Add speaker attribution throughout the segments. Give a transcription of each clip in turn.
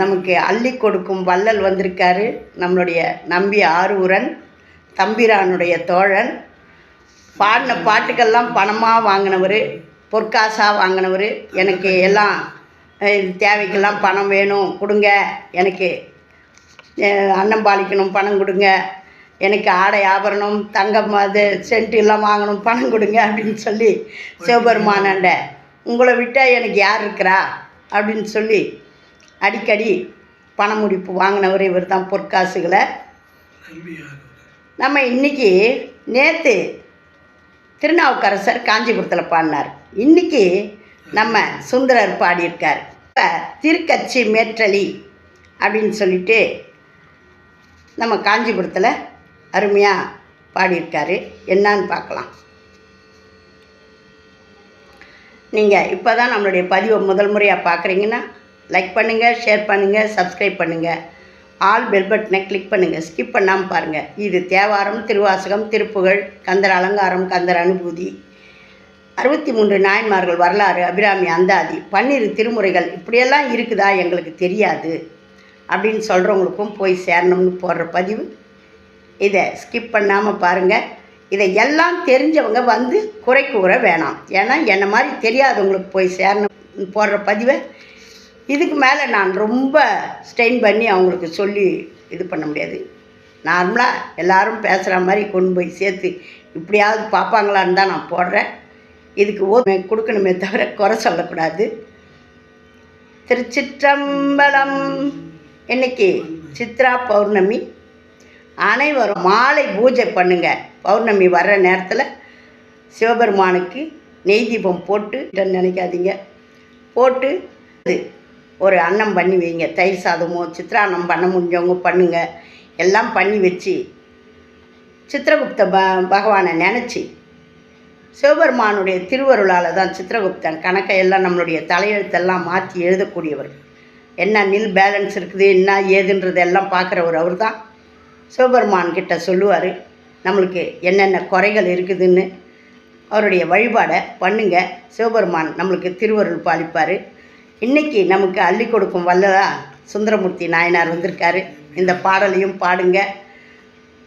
Speaker 1: நமக்கு அள்ளி கொடுக்கும் வள்ளல் வந்திருக்காரு. நம்மளுடைய நம்பி ஆரூரன் தம்பிரானுடைய தோழன் பாடின பாட்டுக்கெல்லாம் பணமாக வாங்கினவர் பொற்காசாக வாங்கினவர். எனக்கு எல்லாம் தேவைக்கெல்லாம் பணம் வேணும் கொடுங்க. எனக்கு அன்னம் பாலிக்கணும் பணம் கொடுங்க. எனக்கு ஆடை ஆபரணம் தங்கம் அது சென்ட் எல்லாம் வாங்கணும் பணம் கொடுங்க அப்படின்னு சொல்லி சிவபெருமானண்ட உங்களை விட்டால் எனக்கு யார் இருக்கிறா? அப்படின்னு சொல்லி அடிக்கடி பண முடிப்பு வாங்கினவர் இவர் தான் பொற்காசுகளை. நம்ம இன்னைக்கு நேற்று திருநாவுக்கரசர் காஞ்சிபுரத்தில் பாடினார். இன்னைக்கு நம்ம சுந்தரர் பாடியிருக்கார். இப்போ திருக்கச்சி மேற்றலி அப்படின்னு சொல்லிட்டு நம்ம காஞ்சிபுரத்தில் அருமையாக பாடியிருக்காரு. என்னான்னு பார்க்கலாம். நீங்கள் இப்போ தான் நம்மளுடைய பதிவை முதல் முறையாக பார்க்குறீங்கன்னா லைக் பண்ணுங்கள் ஷேர் பண்ணுங்கள் சப்ஸ்கிரைப் பண்ணுங்கள் ஆல் பெல் பட்டனை கிளிக் பண்ணுங்கள் ஸ்கிப் பண்ணாமல் பாருங்கள் இது தேவாரம் திருவாசகம் திருப்புகழ் கந்தர் அலங்காரம் கந்தர் அனுபூதி. அறுபத்தி மூன்று நாயன்மார்கள் வரலாறு அபிராமி அந்தாதி பன்னிரு திருமுறைகள் இப்படியெல்லாம் இருக்குதா எங்களுக்கு தெரியாது. அப்படின்னு சொல்கிறவங்களுக்கும் போய் சேரணும்னு போடுற பதிவு. இதை ஸ்கிப் பண்ணாமல் பாருங்கள் இதை எல்லாம் தெரிஞ்சவங்க வந்து குறை கூற வேணாம். ஏன்னா என்னை மாதிரி தெரியாதவங்களுக்கு போய் சேரணும் போடுற பதிவை இதுக்கு மேலே நான் ரொம்ப ஸ்ட்ரெயின் பண்ணி அவங்களுக்கு சொல்லி இது பண்ண முடியாது. நார்மலாக எல்லோரும் பேசுகிற மாதிரி கொண்டு போய் சேர்த்து இப்படியாவது பார்ப்பாங்களான்னு தான் நான் போடுறேன். இதுக்கு ஓ கொடுக்கணுமே தவிர குறை சொல்லக்கூடாது. திருச்சிற்றம்பலம் இன்னைக்கு சித்ரா பௌர்ணமி. அனைவரும் மாலை பூஜை பண்ணுங்க. பௌர்ணமி வர்ற நேரத்தில் சிவபெருமானுக்கு நெய் தீபம் போட்டு நினைக்காதீங்க. போட்டு இது ஒரு அன்னம் பண்ணி வைங்க. தயிர் சாதமோ சித்ரான்னம் பண்ண முடிஞ்சவங்க பண்ணுங்க. எல்லாம் பண்ணி வச்சு சித்திரகுப்த ப பகவானை நினச்சி சிவபெருமானுடைய திருவருளால் தான் சித்திரகுப்தன் கணக்கை எல்லாம் நம்மளுடைய தலையெழுத்தெல்லாம் மாற்றி எழுதக்கூடியவர். என்ன நில் பேலன்ஸ் இருக்குது என்ன ஏதுன்றது எல்லாம் பார்க்குறவர் அவர் தான் சிவபெருமான் கிட்ட சொல்லுவார் நம்மளுக்கு என்னென்ன குறைகள் இருக்குதுன்னு. அவருடைய வழிபாடை பண்ணுங்க. சிவபெருமான் நம்மளுக்கு திருவருள் பாலிப்பார். இன்னைக்கு நமக்கு அள்ளி கொடுக்கும் வல்லதா சுந்தரமூர்த்தி நாயனார் வந்திருக்காரு. இந்த பாடலையும் பாடுங்க.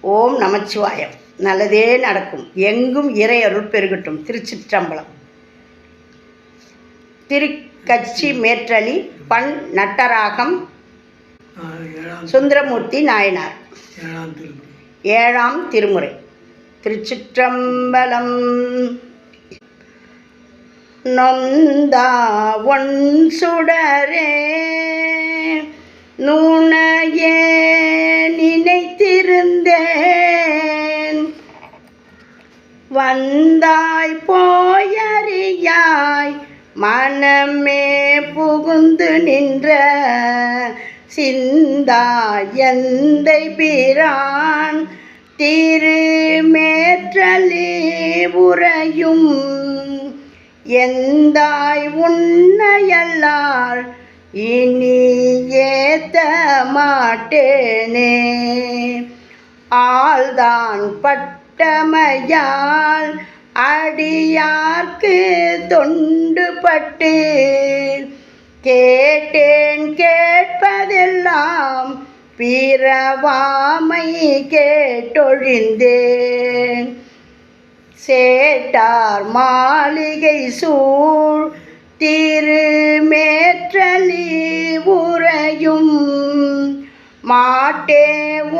Speaker 1: ஓம் நமச்சிவாயம் நல்லதே நடக்கும். எங்கும் இறையருள் பெருகட்டும். திருச்சிற்றம்பலம். திருக்கச்சி மேற்றலி பண் நட்டராகம் சுந்தரமூர்த்தி நாயனார்.
Speaker 2: ஏழாம்
Speaker 1: திருமுறை. திருச்சிற்றம்பலம். நொந்தா சுடரே நுணையே நினைத்திருந்தேன். வந்தாய் போயறியாய் மனமே புகுந்து நின்ற சிந்தாயந்தை பிரான் திருமேற்றலே உறையும் எந்தாய் உன்னையல்லார் இனி ஏத்த மாட்டேனே. ஆள்தான் பட்டமையால் அடியார்க்கு தொண்டுபட்டு கேட்டேன் கேட்பதெல்லாம் பிறவாமை கேட்டொழிந்தேன். சேட்டார் மாளிகை சூழ் திருமேற்றலி உறையும். மாட்டே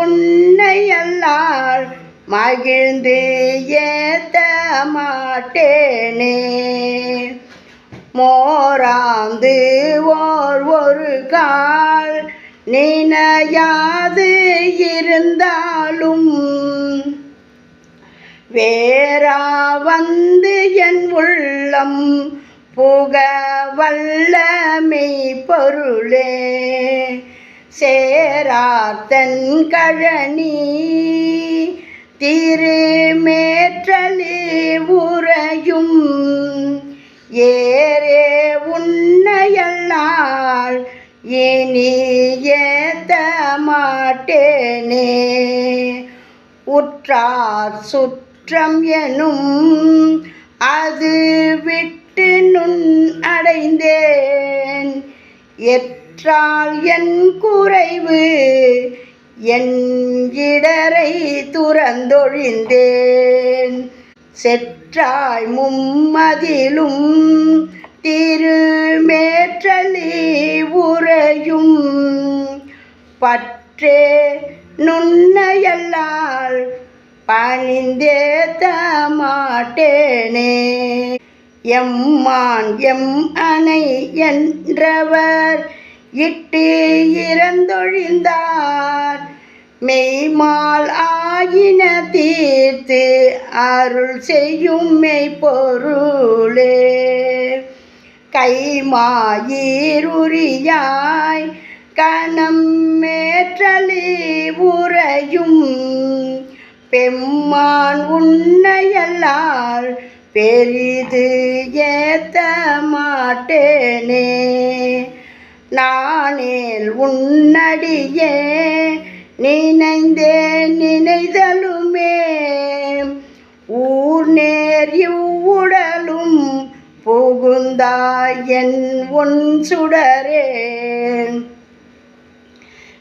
Speaker 1: உன்னையல்லால் மகிழ்ந்து ஏத்த மாட்டேனே. மோராந்து ஓர் ஒரு கால் நினையாது இருந்தாலும் வேறா வந்து என் உள்ளம் புக வல்லமை பொருளே. சேரார்த்தன் கழனி திருமேற்றலே உறையும். ஏரே உன்னையல்லால் இனி ஏத்த மாட்டேனே. உற்றார் சுற்ற குற்றம் எனும் அது விட்டு நுண் அடைந்தேன். எற்றால் என் குறைவு என் இடரை துறந்தொழிந்தேன். செற்றாய் மும்மதிலும் திருமேற்றலி உறையும். பற்றே நுண்ணையல்லால் பணிந்தேத்த மாட்டேனே எம்மான் எம் அணை என்றவர் இட்டு இறந்தொழிந்தார். மெய்மால் ஆயின தீர்த்து அருள் செய்யும் மெய்ப்பொருளே. கைமாயிருறியாய் கணம் மேற்றலி உறையும். பெம்மான் உன்னையல்லால் பெரிது ஏத்த மாட்டேனே. நானேல் உன்னடியே நினைந்தே நினைதலுமே. ஊர் நேர் இவ்வுடலும் புகுந்தாய் என் உன் சுடரே.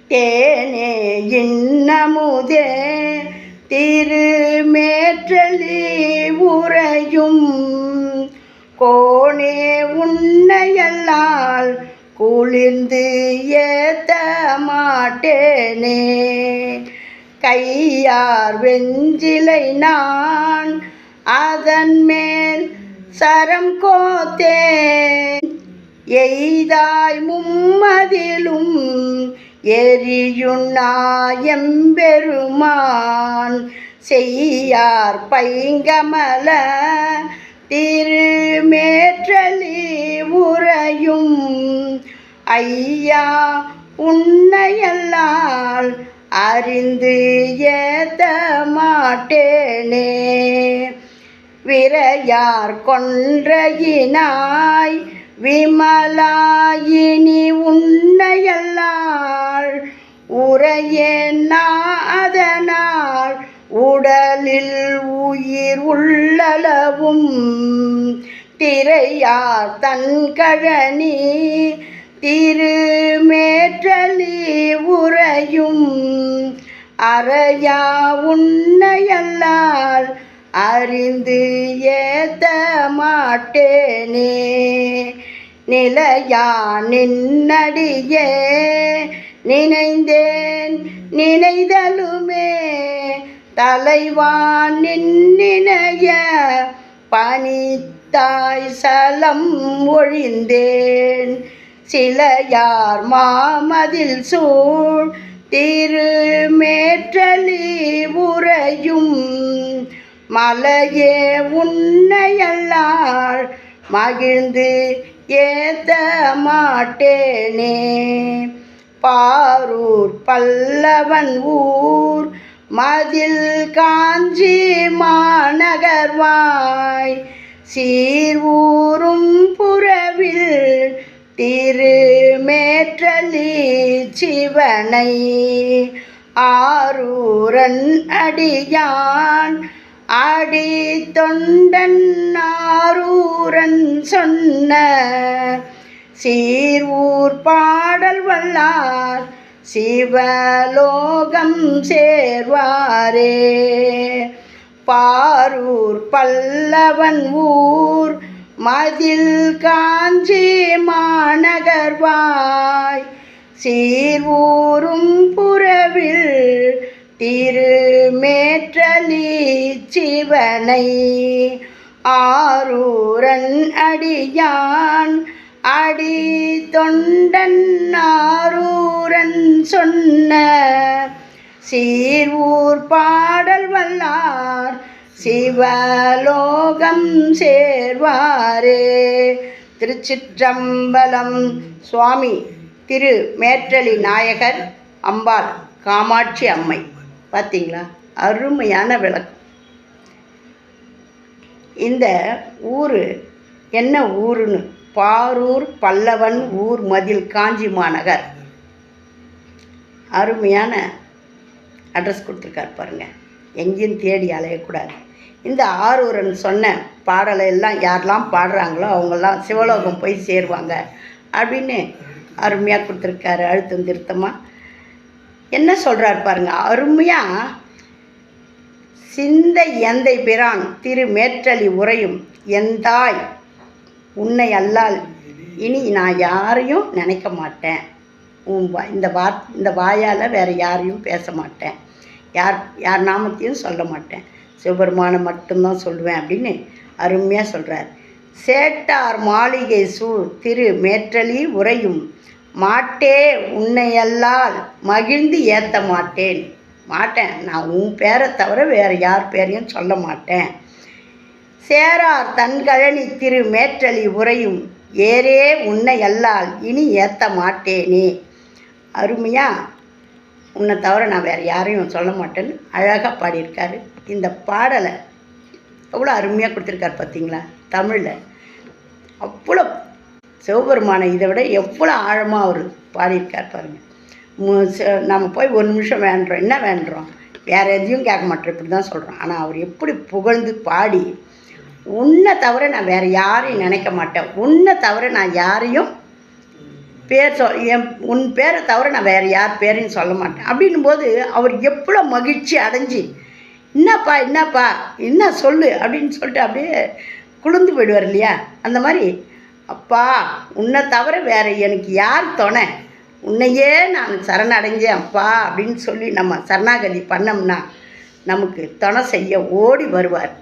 Speaker 1: தேனே இன்னமுதே திருமேற்றலி உறையும். கோணே உன்னையல்லால் குளிர்ந்து ஏத்த மாட்டேனே. கையார் வெஞ்சிலை நான் அதன் மேல் சரம் கோத்தேன். எய்தாய் மும்மதிலும் எரியுண்ணாயம்பெருமான் செய்யார் பைங்கமல திருமேற்றலி உறையும். ஐயா உன்னையல்லால் அறிந்து ஏத்த மாட்டேனே விரையார் கொன்றையினாய் விமலாயினி உன்னையல்லால் உரையேன்னா அதனால் உடலில் உயிர் உள்ளளவும் திரையார் தன்கழனி திருமேற்றலி உரையும் அறையா உன்னையல்லால் அறிந்து ஏத்த மாட்டேனே. நிலையா நின்னடியே நினைந்தேன் நினைதலுமே. தலைவான் நினைய பனித்தாய் சலம் ஒழிந்தேன். சிலையார் மாமதில் சூழ் திருமேற்றலி உறையும். மலையே உன்னையல்லாள் மகிழ்ந்து ஏத்த மாட்டேனே. பாரூர் பல்லவன் ஊர். மதில் காஞ்சி மாநகர்வாய் சீர்வூரும் புறவில் திருமேற்றலி சிவனை. ஆரூரன் அடியான் அடி தொண்டன் ஆரூரன் சொன்ன சீர் ஊர் பாடல் வல்லார் சிவலோகம் சேர்வாரே. பாரூர் பல்லவன் ஊர் மதில் காஞ்சி மாநகர்வாய் சீர்வூரும் புறவில் திருமேற்றலி சிவனை. ஆரூரன் அடியான் அடி தொண்டன் ஆரூரன் சொன்ன சீர்வூர் பாடல் வல்லார் சிவலோகம் சேர்வாரே. திருச்சிற்றம்பலம் சுவாமி திரு மேற்றலி நாயகர் அம்பாள் காமாட்சி அம்மை. பார்த்தீங்களா அருமையான விளக்கம். இந்த ஊர் என்ன ஊருன்னு பாரூர் பல்லவன் ஊர் மதில் காஞ்சி மாநகர். அருமையான அட்ரஸ் கொடுத்துருக்காரு பாருங்கள் எங்கேயும் தேடி அலையக்கூடாது. இந்த ஆரூரன் சொன்ன பாடலை எல்லாம் யாரெல்லாம் பாடுறாங்களோ அவங்கெல்லாம் சிவலோகம் போய் சேருவாங்க அப்படின்னு அருமையாக கொடுத்துருக்காரு. அழுத்தம் திருத்தமாக என்ன சொல்கிறார் பாருங்கள் அருமையாக சிந்தை எந்தை பிரான் திரு மேற்றலி உரையும் எந்தாய் உன்னை அல்லால் இனி நான் யாரையும் நினைக்க மாட்டேன். உன் வா இந்த வா இந்த வாயால் வேறு யாரையும் பேச மாட்டேன். யார் யார் நாமத்தையும் சொல்ல மாட்டேன். சிவபெருமானை மட்டும்தான் சொல்லுவேன் அப்படின்னு அருமையாக சொல்கிறார் சேட்டார் மாளிகை சூழ் திரு மேற்றலி உரையும் மாட்டே உன்னையல்லால் மகிழ்ந்து ஏற்ற மாட்டேன். மாட்டேன். நான் உன் பேரை தவிர வேறு யார் பேரையும் சொல்ல மாட்டேன். சேரார் தன்கழனி திரு மேற்றலி உரையும் ஏரே உன்னை அல்லால் இனி ஏற்ற மாட்டேனே. அருமையா? உன்னை தவிர நான் வேறு யாரையும் சொல்ல மாட்டேன்னு அழகாக பாடியிருக்காரு. இந்த பாடலை அவ்வளோ அருமையாக கொடுத்துருக்காரு பார்த்தீங்களா? தமிழில். அவ்வளோ சிவபெருமானை இதை விட எவ்வளோ ஆழமாக அவர் பாடியிருக்கார் பாருங்கள் ச- நம்ம போய் ஒரு நிமிஷம் வேண்டுறோம். என்ன வேண்டுறோம்? வேறு எதையும் கேட்க மாட்டோம். இப்படி தான் சொல்கிறோம் ஆனால் அவர் எப்படி புகழ்ந்து பாடி உன்னை தவிர நான் வேறு யாரையும் நினைக்க மாட்டேன். உன்னை தவிர நான் யாரையும் பேர் சொல் என் உன் பேரை தவிர நான் வேறு யார் பேரையும் சொல்ல மாட்டேன். அப்படின்னும் போது அவர் எவ்வளோ மகிழ்ச்சி அடைஞ்சு என்னப்பா என்னப்பா என்ன சொல்லு? அப்படின்னு சொல்லிட்டு அப்படியே குளிர்ந்து போயிடுவார் இல்லையா? அந்த மாதிரி அப்பா உன்னை தவிர வேறு எனக்கு யார் துணை? உன்னையே நான் சரணடைஞ்சேன் அப்பா அப்படின்னு சொல்லி நம்ம சரணாகதி பண்ணோம்னா நமக்கு துணை செய்ய ஓடி வருவார்.